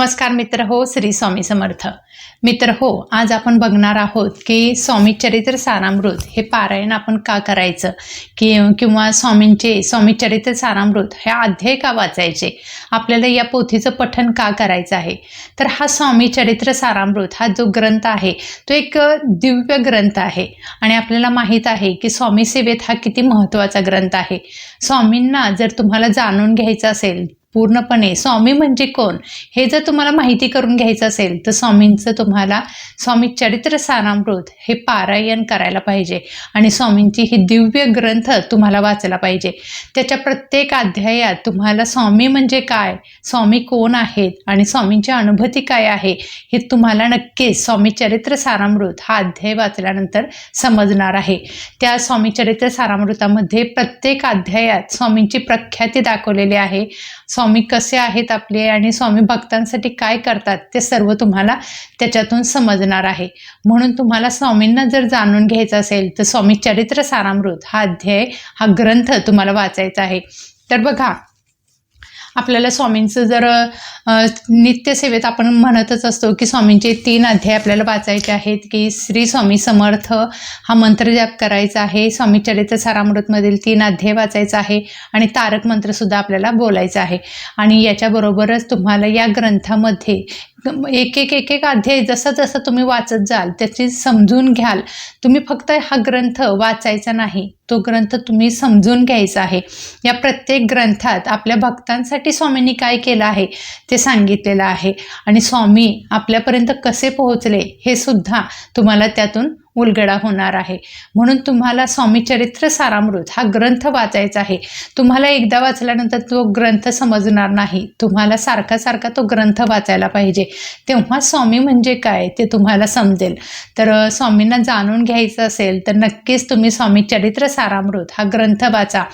नमस्कार मित्र हो श्री स्वामी समर्थ. मित्र हो आज आपण बघणार आहोत की स्वामी चरित्र सारामृत हे पारायण आपण का करायचं? की किंवा स्वामींचे स्वामी चरित्र सारामृत हे अध्याय का वाचायचे? आपल्याला या पोथीचं पठन का करायचं आहे? तर हा स्वामी चरित्र सारामृत हा जो ग्रंथ आहे तो एक दिव्य ग्रंथ आहे. आणि आपल्याला माहीत आहे की स्वामी सेवेत हा किती महत्त्वाचा ग्रंथ आहे. स्वामींना जर तुम्हाला जाणून घ्यायचं असेल पूर्णपणे. स्वामी म्हणजे कोण? हे जर तुम्हाला माहिती करून घ्यायचं असेल तर स्वामींचं तुम्हाला स्वामी चरित्र सारामृत हे पारायण करायला पाहिजे. आणि स्वामींची ही दिव्य ग्रंथ तुम्हाला वाचायला पाहिजे. त्याच्या प्रत्येक अध्यायात तुम्हाला स्वामी म्हणजे काय स्वामी कोण आहेत आणि स्वामींची अनुभूती काय आहे हे तुम्हाला नक्कीच स्वामी चरित्र सारामृत हा अध्याय वाचल्यानंतर समजणार आहे. त्या स्वामी चरित्र सारामृतामध्ये प्रत्येक अध्यायात स्वामींची प्रख्याती दाखवलेली आहे. स्वामी स्वामी कसे आहेत आपले आणि स्वामी भक्तांसाठी काय करतात ते सर्व तुम्हाला त्याच्यातून समजणार आहे. म्हणून तुम्हाला स्वामींना जर जाणून घ्यायचं असेल तर स्वामी चरित्र सारामृत हा अध्याय हा ग्रंथ तुम्हाला वाचायचा आहे. तर बघा आपल्याला स्वामींचं जर नित्यसेवेत आपण म्हणतच असतो की स्वामींचे तीन अध्याय आपल्याला वाचायचे आहेत की श्री स्वामी समर्थ हा मंत्र जाप करायचा आहे स्वामी चरित्र सारामृतमधील तीन अध्याय वाचायचा आहे आणि तारक मंत्रसुद्धा आपल्याला बोलायचं आहे. आणि याच्याबरोबरच तुम्हाला या ग्रंथामध्ये एक एक एक एक अध्याय जसं जसं तुम्ही वाचत जाल त्याची समजून घ्याल. तुम्ही फक्त हा ग्रंथ वाचायचा नाही तो ग्रंथ तुम्ही समजून घ्यायचा आहे. या प्रत्येक ग्रंथात आपल्या भक्तांसाठी स्वामींनी काय केलं आहे ते सांगितलेलं आहे. आणि स्वामी आपल्यापर्यंत कसे पोहोचले हे सुद्धा तुम्हाला त्यातून उलगडा होणार आहे. म्हणून तुम्हाला स्वामीचरित्र सारामृत हा ग्रंथ वाचायचा आहे. तुम्हाला एकदा वाचल्यानंतर तो ग्रंथ समजणार नाही. तुम्हाला सारखा सारखा तो ग्रंथ वाचायला पाहिजे. तेव्हा स्वामी म्हणजे काय? ते तुम्हाला समजेल. तर स्वामींना जाणून घ्यायचं असेल तर नक्कीच तुम्ही स्वामी चरित्र सारामृत हा ग्रंथ वाचा.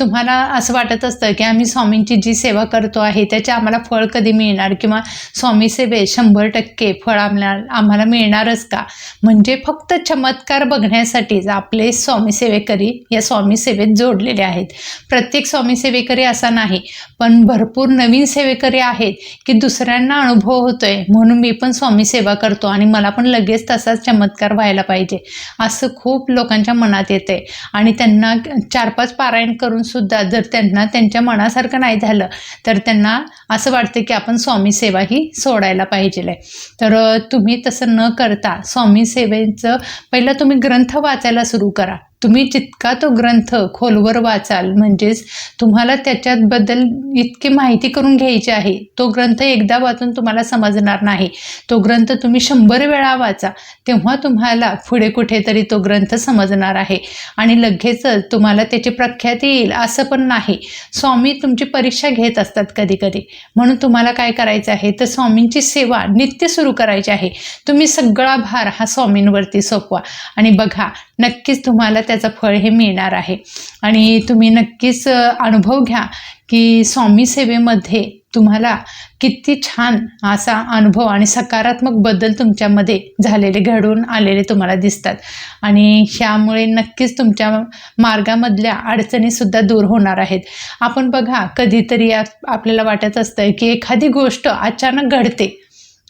तुम्हाला असं वाटत असतं की आम्ही स्वामींची जी सेवा करतो आहे त्याचे आम्हाला फळ कधी मिळणार? किंवा स्वामी सेवेत शंभर टक्के फळ आम्हाला आम्हाला मिळणारच का? म्हणजे फक्त चमत्कार बघण्यासाठीच आपले स्वामी सेवेकरी या स्वामी सेवेत जोडलेले आहेत. प्रत्येक स्वामी सेवेकरी असा नाही पण भरपूर नवीन सेवेकरी आहेत की दुसऱ्यांना अनुभव होतोय. म्हणून मी पण स्वामी सेवा करतो आणि मला पण लगेच तसाच चमत्कार व्हायला पाहिजे. असं खूप लोकांच्या मनात येते आणि त्यांना चार पाच पारायण करून सुद्धा जर त्यांना त्यांच्या मनासारखं नाही झालं तर त्यांना असं वाटतं की आपण स्वामी सेवा ही सोडायला पाहिजे तर तुम्ही तसं न करता स्वामी सेवेचं पहिलं तुम्ही ग्रंथ वाचायला सुरू करा. तुम्ही जितका तो ग्रंथ खोलवर वाचाल म्हणजेच तुम्हाला त्याच्याबद्दल इतकी माहिती करून घ्यायची आहे तो ग्रंथ एकदा वाचून तुम्हाला समजणार नाही. तो ग्रंथ तुम्ही शंभर वेळा वाचा तेव्हा तुम्हाला पुढे कुठेतरी तो ग्रंथ समजणार आहे. आणि लगेचच तुम्हाला त्याची प्रख्याती येईल असं पण नाही. स्वामी तुमची परीक्षा घेत असतात कधी कधी म्हणून तुम्हाला काय करायचं आहे तर स्वामींची सेवा नित्य सुरू करायची आहे. तुम्ही सगळा भार हा स्वामींवरती सोपवा. आणि बघा नक्कीच तुम्हाला त्याचं फळ हे मिळणार आहे. आणि तुम्ही नक्कीच अनुभव घ्या की स्वामी सेवेमध्ये तुम्हाला किती छान असा अनुभव आणि सकारात्मक बदल तुमच्यामध्ये झालेले घडून आलेले तुम्हाला दिसतात. आणि ह्यामुळे नक्कीच तुमच्या मार्गामधल्या अडचणीसुद्धा दूर होणार आहेत. आपण बघा कधीतरी आपल्याला वाटत असतं की एखादी गोष्ट अचानक घडते.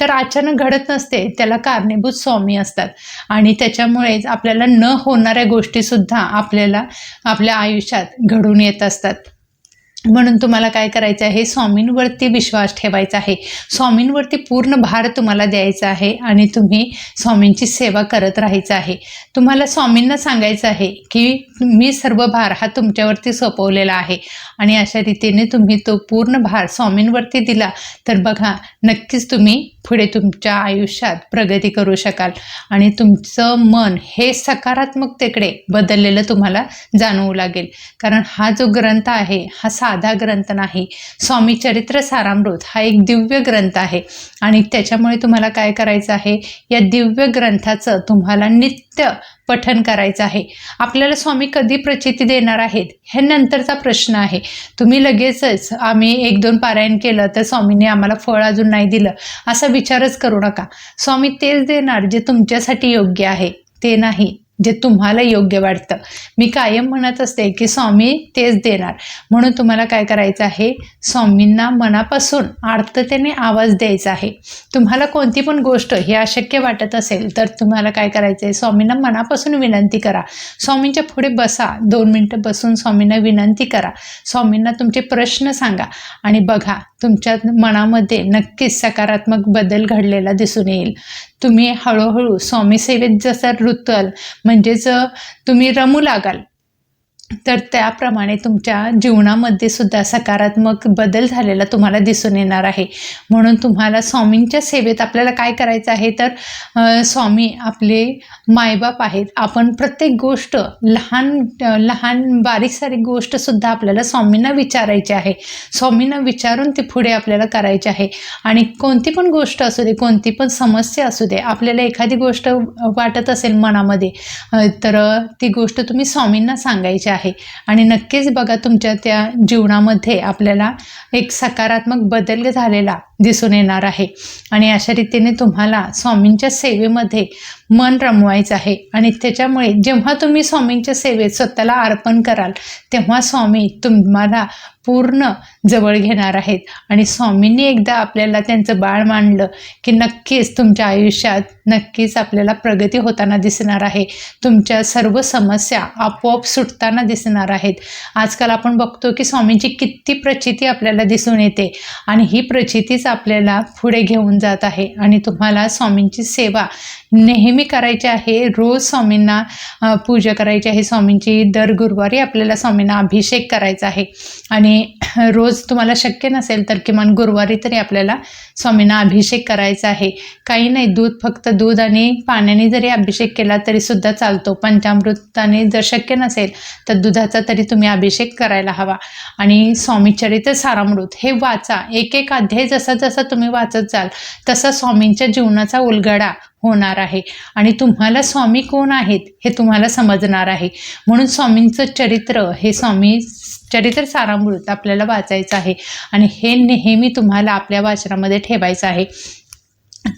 तर अचानक घडत नसते त्याला कारणीभूत स्वामी असतात. आणि त्याच्यामुळेच आपल्याला न होणाऱ्या गोष्टीसुद्धा आपल्याला आपल्या आयुष्यात घडून येत असतात. म्हणून तुम्हाला काय करायचं आहे? स्वामींवरती विश्वास ठेवायचा आहे. स्वामींवरती पूर्ण भार तुम्हाला द्यायचा आहे आणि तुम्ही स्वामींची सेवा करत राहायचं आहे. तुम्हाला स्वामींना सांगायचं आहे की मी सर्व भार हा तुमच्यावरती सोपवलेला आहे. आणि अशा रीतीने तुम्ही तो पूर्ण भार स्वामींवरती दिला तर बघा नक्कीच तुम्ही पुढे तुमच्या आयुष्यात प्रगती करू शकाल. आणि तुमचं मन हे सकारात्मकतेकडे बदललेलं तुम्हाला जाणवू लागेल. कारण हा जो ग्रंथ आहे हा साधा ग्रंथ नाही. स्वामी चरित्र सारामृत हा एक दिव्य ग्रंथ आहे. आणि त्याच्यामुळे तुम्हाला काय करायचं आहे? या दिव्य ग्रंथाचं तुम्हाला नित्य पठन करायचं आहे. आपल्याला स्वामी कधी प्रचिती देणार आहेत? हे नंतरचा प्रश्न आहे. तुम्ही लगेचच आम्ही एक दोन पारायण केलं तर स्वामीने आम्हाला फळ अजून नाही दिलं. असा विचारच करू नका. स्वामी तेच देणार जे तुमच्यासाठी योग्य आहे. ते नाही. जे तुम्हाला योग्य वाटतं. मी कायम म्हणत असते की स्वामी तेच देणार. म्हणून तुम्हाला काय करायचं आहे? स्वामींना मनापासून आर्ततेने आवाज द्यायचा आहे. तुम्हाला कोणती पण गोष्ट ही अशक्य वाटत असेल तर तुम्हाला काय करायचं आहे? स्वामींना मनापासून विनंती करा. स्वामींच्या पुढे बसा. दोन मिनटं बसून स्वामींना विनंती करा. स्वामींना तुमचे प्रश्न सांगा. आणि बघा तुमच्या मनामध्ये नक्कीच सकारात्मक बदल घडलेला दिसून येईल. तुम्ही हळूहळू स्वामीसेवेत जसं रुतल म्हणजेच तुम्ही रमू लागाल. तर त्याप्रमाणे तुमच्या जीवनामध्ये सुद्धा सकारात्मक बदल झालेला तुम्हाला दिसून येणार आहे. म्हणून तुम्हाला स्वामींच्या सेवेत आपल्याला काय करायचं आहे तर स्वामी आपले मायबाप आहेत. आपण प्रत्येक गोष्ट लहान लहान बारीक सारीक गोष्टसुद्धा आपल्याला स्वामींना विचारायची आहे. स्वामींना विचारून ती पुढे आपल्याला करायची आहे. आणि कोणती पण गोष्ट असू दे कोणती पण समस्या असू दे आपल्याला एखादी गोष्ट वाटत असेल मनामध्ये तर ती गोष्ट तुम्ही स्वामींना सांगायची आहे आहे. आणि नक्कीच बघा तुमच्या त्या जीवनामध्ये आपल्याला एक सकारात्मक बदल झालेला दिसून येणार आहे. आणि अशा रीतीने तुम्हाला स्वामींच्या सेवेमध्ये मन रमवायचं आहे. आणि त्याच्यामुळे जेव्हा तुम्ही स्वामींच्या सेवेत स्वतःला अर्पण कराल तेव्हा स्वामी तुम्हाला पूर्ण जवळ घेणार आहेत. आणि स्वामींनी एकदा आपल्याला त्यांचं बाळ मांडलं की नक्कीच तुमच्या आयुष्यात नक्कीच आपल्याला प्रगती होताना दिसणार आहे. तुमच्या सर्व समस्या आपोआप सुटताना दिसणार आहेत. आजकाल आपण बघतो की स्वामींची किती प्रचिती आपल्याला दिसून येते आणि ही प्रचितीच आपल्याला पुढे घेऊन जात आहे. आणि तुम्हाला स्वामींची सेवा नेहमी करायचे आहे रोज स्वामींना पूजा करायची आहे स्वामींची दर गुरुवारी आपल्याला स्वामींना अभिषेक करायचा आहे. आणि रोज तुम्हाला शक्य नसेल तर किमान गुरुवारी तरी आपल्याला स्वामींना अभिषेक करायचा आहे. काही नाही दूध फक्त दूध आणि पाण्याने जरी अभिषेक केला तरी सुद्धा चालतो. पंचामृताने जर शक्य नसेल तर दुधाचा तरी तुम्ही अभिषेक करायला हवा. आणि स्वामी चरित्र सारामृत हे वाचा. एक एक अध्याय जसा जसा तुम्ही वाचत जाल तसा स्वामींच्या जीवनाचा उलगडा होणार आहे. आणि तुम्हाला स्वामी कोण आहेत हे तुम्हाला समजणार आहे. म्हणून स्वामींचं चरित्र हे स्वामी चरित्र सारामृत आपल्याला वाचायचं आहे. आणि हे नेहमी तुम्हाला आपल्या वाचनामध्ये ठेवायचं आहे.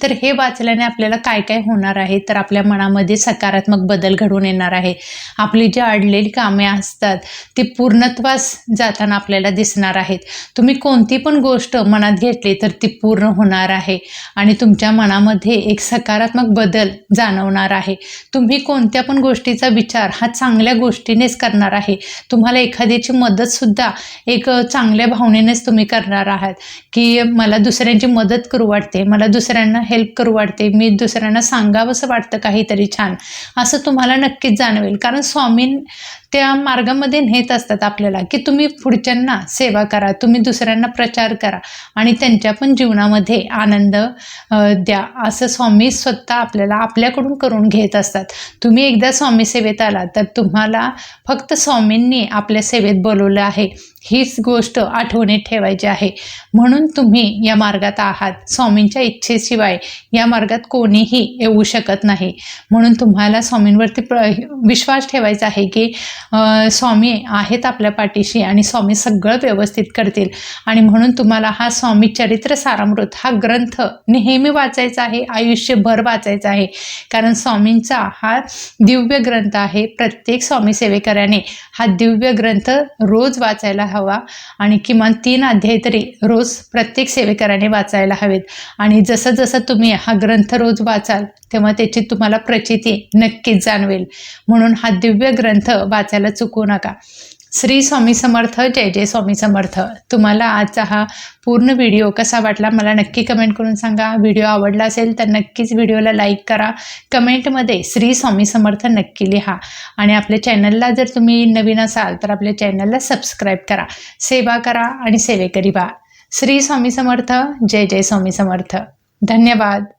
तर हे वाचल्याने आपल्याला काय काय होणार आहे? तर आपल्या मनामध्ये सकारात्मक बदल घडून येणार आहे. आपली जी अडलेली कामे असतात ती पूर्णत्वास जाताना आपल्याला दिसणार आहेत. तुम्ही कोणती पण गोष्ट मनात घेतली तर ती पूर्ण होणार आहे आणि तुमच्या मनामध्ये एक सकारात्मक बदल जाणवणार आहे. तुम्ही कोणत्या पण गोष्टीचा विचार हा चांगल्या गोष्टीनेच करणार आहे. तुम्हाला एखाद्याची मदतसुद्धा एक चांगल्या भावनेनेच तुम्ही करणार आहात. की मला दुसऱ्यांची मदत करू वाटते मला दुसऱ्यांना हेल्प करू वाटते. मी दुसऱ्यांना सांगावंसं वाटतं काहीतरी छान. असं तुम्हाला नक्कीच जाणवेल. कारण स्वामी त्या मार्गामध्ये नेत असतात आपल्याला की तुम्ही पुढच्यांना सेवा करा तुम्ही दुसऱ्यांना प्रचार करा आणि त्यांच्या पण जीवनामध्ये आनंद द्या. असं स्वामी स्वतः आपल्याला आपल्याकडून करून घेत असतात. तुम्ही एकदा स्वामी सेवेत आला तर तुम्हाला फक्त स्वामींनी आपल्या सेवेत बोलवलं आहे. हीच गोष्ट आठवणीत ठेवायची आहे. म्हणून तुम्ही या मार्गात आहात. स्वामींच्या इच्छेशिवाय या मार्गात कोणीही येऊ शकत नाही. म्हणून तुम्हाला स्वामींवरती प्र विश्वास ठेवायचा आहे की स्वामी आहेत आपल्या पाठीशी आणि स्वामी सगळं व्यवस्थित करतील. आणि म्हणून तुम्हाला हा स्वामी चरित्र सारामृत हा ग्रंथ नेहमी वाचायचा आहे आयुष्यभर वाचायचा आहे. कारण स्वामींचा हा दिव्य ग्रंथ आहे प्रत्येक स्वामी सेवेकऱ्याने हा दिव्य ग्रंथ रोज वाचायला हवा. आणि किमान तीन अध्याय तरी रोज प्रत्येक सेवेकऱ्याने वाचायला हवेत. आणि जसं जसं जसं तुम्ही हा ग्रंथ रोज वाचाल तेव्हा त्याची तुम्हाला प्रचिती नक्कीच जाणवेल. म्हणून हा दिव्य ग्रंथ वाचायला चुकू नका. श्री स्वामी समर्थ जय जय स्वामी समर्थ. तुम्हाला आजचा हा पूर्ण व्हिडिओ कसा वाटला मला नक्की कमेंट करून सांगा. व्हिडिओ आवडला असेल तर नक्कीच व्हिडिओला लाईक करा. कमेंटमध्ये श्री स्वामी समर्थ नक्की लिहा. आणि आपल्या चॅनलला जर तुम्ही नवीन असाल तर आपल्या चॅनलला सबस्क्राईब करा. सेवा करा आणि सेवेकरी व्हा. श्री स्वामी समर्थ जय जय स्वामी समर्थ. धन्यवाद.